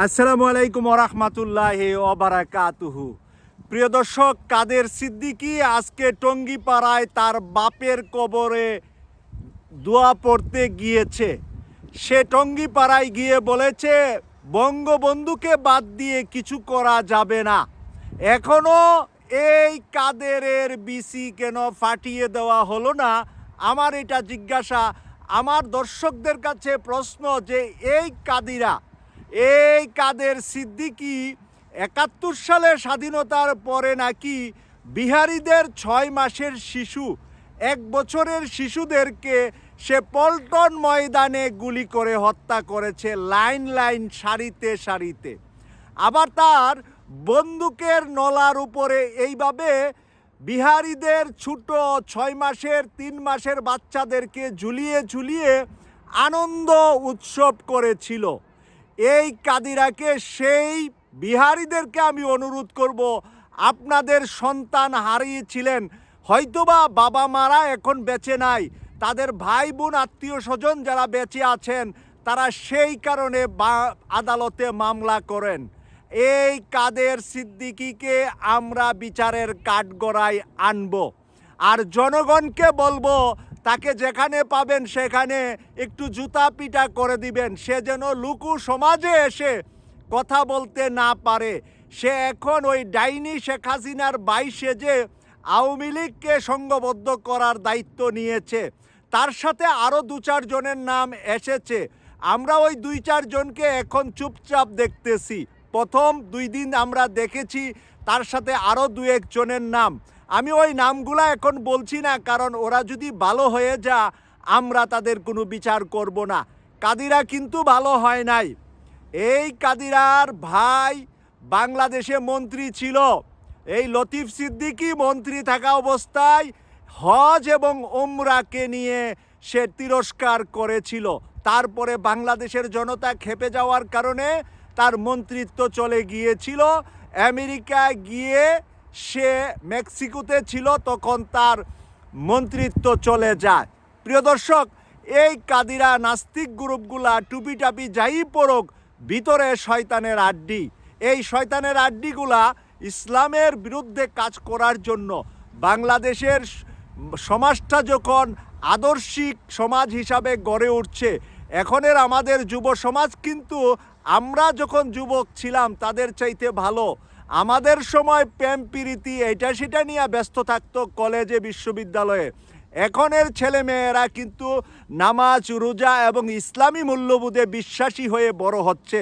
আসসালামু আলাইকুম রহমতুল্লাহ ওবারাকাতুহু। প্রিয় দর্শক, কাদের সিদ্দিকি আজকে টঙ্গিপাড়ায় তার বাপের কবরে দোয়া পড়তে গিয়েছে। সে টঙ্গিপাড়ায় গিয়ে বলেছে, বঙ্গবন্ধুকে বাদ দিয়ে কিছু করা যাবে না। এখনও এই কাদেরের বিসি কেন ফাটিয়ে দেওয়া হলো না? আমার এটা জিজ্ঞাসা। আমার দর্শকদের কাছে প্রশ্ন যে, এই কাদিরা এই কাদের সিদ্দিকি একাত্তর সালে স্বাধীনতার পরে নাকি বিহারীদের ছয় মাসের শিশু, এক বছরের শিশুদেরকে সে পল্টন ময়দানে গুলি করে হত্যা করেছে লাইন লাইন সারিতে সারিতে। আবার তার বন্দুকের নলার উপরে এইভাবে বিহারীদের ছোট ছয় মাসের, তিন মাসের বাচ্চাদেরকে ঝুলিয়ে ঝুলিয়ে আনন্দ উৎসব করেছিল। এই কাদিরাকে সেই বিহারীদেরকে আমি অনুরোধ করব। আপনাদের সন্তান হারিয়েছিলেন। হয়তোবা বাবা মারা এখন বেঁচে নাই। তাদের ভাই বোন, আত্মীয় স্বজন যারা বেঁচে আছেন, তারা সেই কারণে আদালতে মামলা করেন। এই কাদের সিদ্দিকিকে আমরা বিচারের কাঠগড়ায় আনব। আর জনগণকে বলব তাকে যেখানে পাবেন সেখানে একটু জুতা পিটা করে দিবেন। সে যেন লুকু সমাজে এসে কথা বলতে না পারে। সে এখন ওই ডাইনি শেখ হাসিনার বাইশে যে আওয়ামী লীগকে সঙ্গবদ্ধ করার দায়িত্ব নিয়েছে, তার সাথে আরও দু চারজনের নাম এসেছে। আমরা ওই দুই চারজনকে এখন চুপচাপ দেখতেছি। প্রথম দুই দিন আমরা দেখেছি তার সাথে আরও দু একজনের নাম। আমি ওই নামগুলা এখন বলছি না, কারণ ওরা যদি ভালো হয়ে যা, আমরা তাদের কোনো বিচার করব না। কাদিরা কিন্তু ভালো হয় নাই। এই কাদিরার ভাই বাংলাদেশে মন্ত্রী ছিল। এই লতিফ সিদ্দিকি মন্ত্রী থাকা অবস্থায় হজ এবং ওমরাকে নিয়ে সে তিরস্কার করেছিল। তারপরে বাংলাদেশের জনতা খেপে যাওয়ার কারণে তার মন্ত্রিত্ব চলে গিয়েছিল। আমেরিকা গিয়ে সে মেক্সিকোতে ছিল, তখন তার মন্ত্রিত্ব চলে যায়। প্রিয় দর্শক, এই কাদিরা নাস্তিক গ্রুপগুলা টুপি টাপি যাই পড়ুক, ভিতরে শয়তানের আড্ডি। এই শয়তানের আড্ডিগুলা ইসলামের বিরুদ্ধে কাজ করার জন্য বাংলাদেশের সমাজটা যখন আদর্শিক সমাজ হিসাবে গড়ে উঠছে, এখনের আমাদের যুব সমাজ কিন্তু আমরা যখন যুবক ছিলাম, তাদের চাইতে ভালো। আমাদের সময় প্রেম প্রীতি এটা সেটা নিয়ে ব্যস্ত থাকতো কলেজে, বিশ্ববিদ্যালয়ে। এখনের ছেলে মেয়েরা কিন্তু নামাজ, রোজা এবং ইসলামী মূল্যবোধে বিশ্বাসী হয়ে বড় হচ্ছে।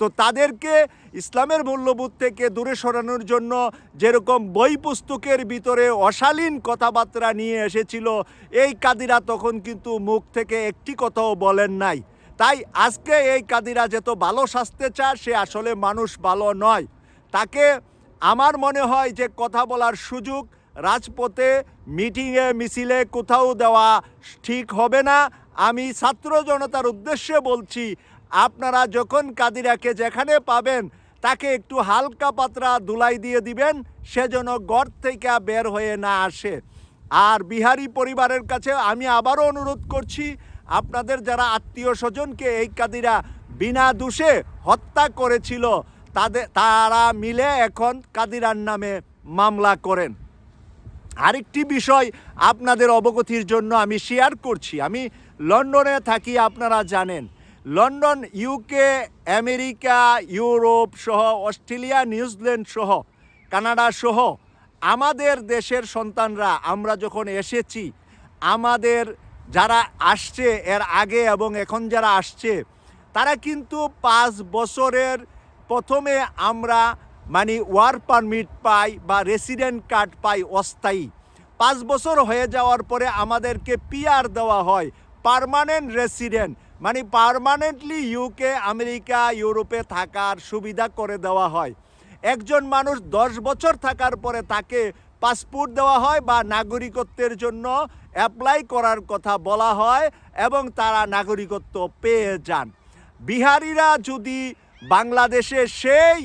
তো তাদেরকে ইসলামের মূল্যবোধ থেকে দূরে সরানোর জন্য যেরকম বই পুস্তকের ভিতরে অশালীন কথাবার্তা নিয়ে এসেছিল, এই কাদিরা তখন কিন্তু মুখ থেকে একটি কথাও বলেন নাই। তাই আজকে এই কাদিরা যত ভালো সাজতে চায়, সে আসলে মানুষ ভালো নয়। তাকে আমার মনে হয় যে কথা বলার সুযোগ, রাজপথে মিটিংয়ে মিছিলে কোথাও দেওয়া ঠিক হবে না। আমি ছাত্র জনতার উদ্দেশ্যে বলছি, আপনারা যখন কাদিরাকে যেখানে পাবেন, তাকে একটু হালকা পাতরা ধুলাই দিয়ে দিবেন, সে যেন গড় থেকে বের হয়ে না আসে। আর বিহারি পরিবারের কাছে আমি আবারও অনুরোধ করছি আপনাদের যারা আত্মীয় স্বজনকে এই কাদিরা বিনা দোষে হত্যা করেছিল তাদের তারা মিলে এখন কাদিরার নামে মামলা করেন। আরেকটি বিষয় আপনাদের অবগতির জন্য আমি শেয়ার করছি। আমি লন্ডনে থাকি, আপনারা জানেন। লন্ডন ইউকে আমেরিকা, ইউরোপ সহ, অস্ট্রেলিয়া, নিউজিল্যান্ড সহ, কানাডা সহ, আমাদের দেশের সন্তানরা, আমরা যখন এসেছি, আমাদের যারা আসছে, এর আগে এবং এখন যারা আসছে, তারা কিন্তু পাঁচ বছরের প্রথমে আমরা মানে ওয়ার পারমিট পাই বা রেসিডেন্ট কার্ড পাই অস্থায়ী। পাঁচ বছর হয়ে যাওয়ার পরে আমাদেরকে পিআর দেওয়া হয়, পারমানেন্ট রেসিডেন্ট। মানে পারমানেন্টলি ইউকে আমেরিকা, ইউরোপে থাকার সুবিধা করে দেওয়া হয়। একজন মানুষ দশ বছর থাকার পরে তাকে পাসপোর্ট দেওয়া হয় বা নাগরিকত্বের জন্য অ্যাপ্লাই করার কথা বলা হয় এবং তারা নাগরিকত্ব পেয়ে যান। বিহারিরা যদি বাংলাদেশে সেই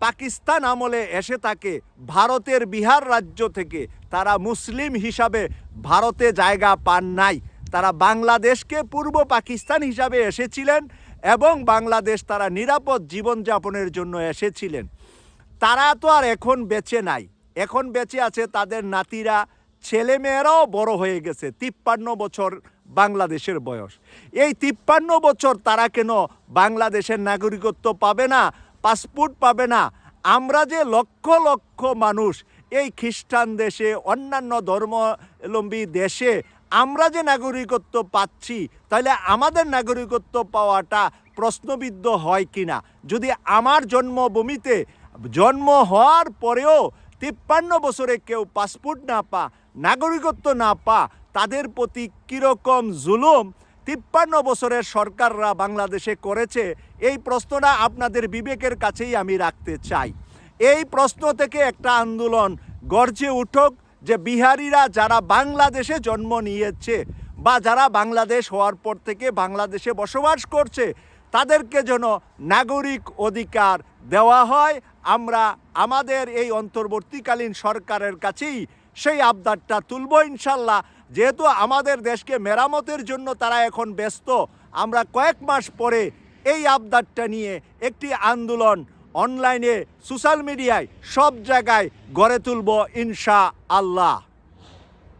পাকিস্তান আমলে এসে থাকে, ভারতের বিহার রাজ্য থেকে, তারা মুসলিম হিসাবে ভারতে জায়গা পান নাই। তারা বাংলাদেশকে পূর্ব পাকিস্তান হিসাবে এসেছিলেন এবং বাংলাদেশ তারা নিরাপদ জীবনযাপনের জন্য এসেছিলেন। তারা তো আর এখন বেঁচে নাই। এখন বেঁচে আছে তাদের নাতিরা, ছেলেমেয়েরাও বড় হয়ে গেছে, তিপ্পান্ন বছর বাংলাদেশের বয়স। এই তিপ্পান্ন বছর তারা কেন বাংলাদেশের নাগরিকত্ব পাবে না, পাসপোর্ট পাবে না? আমরা যে লক্ষ লক্ষ মানুষ এই খ্রিস্টান দেশে, অন্যান্য ধর্মাবলম্বী দেশে, আমরা যে নাগরিকত্ব পাচ্ছি, তাহলে আমাদের নাগরিকত্ব পাওয়াটা প্রশ্নবিদ্ধ হয় কি না যদি আমার জন্মভূমিতে জন্ম হওয়ার পরেও তিপ্পান্ন বছরে কেউ পাসপোর্ট না পা, নাগরিকত্ব না পা, তাদের প্রতি কীরকম জুলুম? তিপ্পান্ন বছরের সরকাররা বাংলাদেশে করেছে? এই প্রশ্নটা আপনাদের বিবেকের কাছেই আমি রাখতে চাই। এই প্রশ্ন থেকে একটা আন্দোলন গর্জে উঠুক যে বিহারিরা যারা বাংলাদেশে জন্ম নিয়েছে বা যারা বাংলাদেশ হওয়ার পর থেকে বাংলাদেশে বসবাস করছে তাদেরকে যেন নাগরিক অধিকার দেওয়া হয়, আমরা আমাদের এই অন্তর্বর্তীকালীন সরকারের কাছেই সেই আবদারটা তুলব ইনশাল্লাহ। যেহেতু আমাদের দেশকে মেরামতের জন্য তারা এখন ব্যস্ত, আমরা কয়েক মাস পরে এই আবদারটা নিয়ে একটি আন্দোলন অনলাইনে, সোশ্যাল মিডিয়ায় সব জায়গায় গড়ে তুলব ইনশা আল্লাহ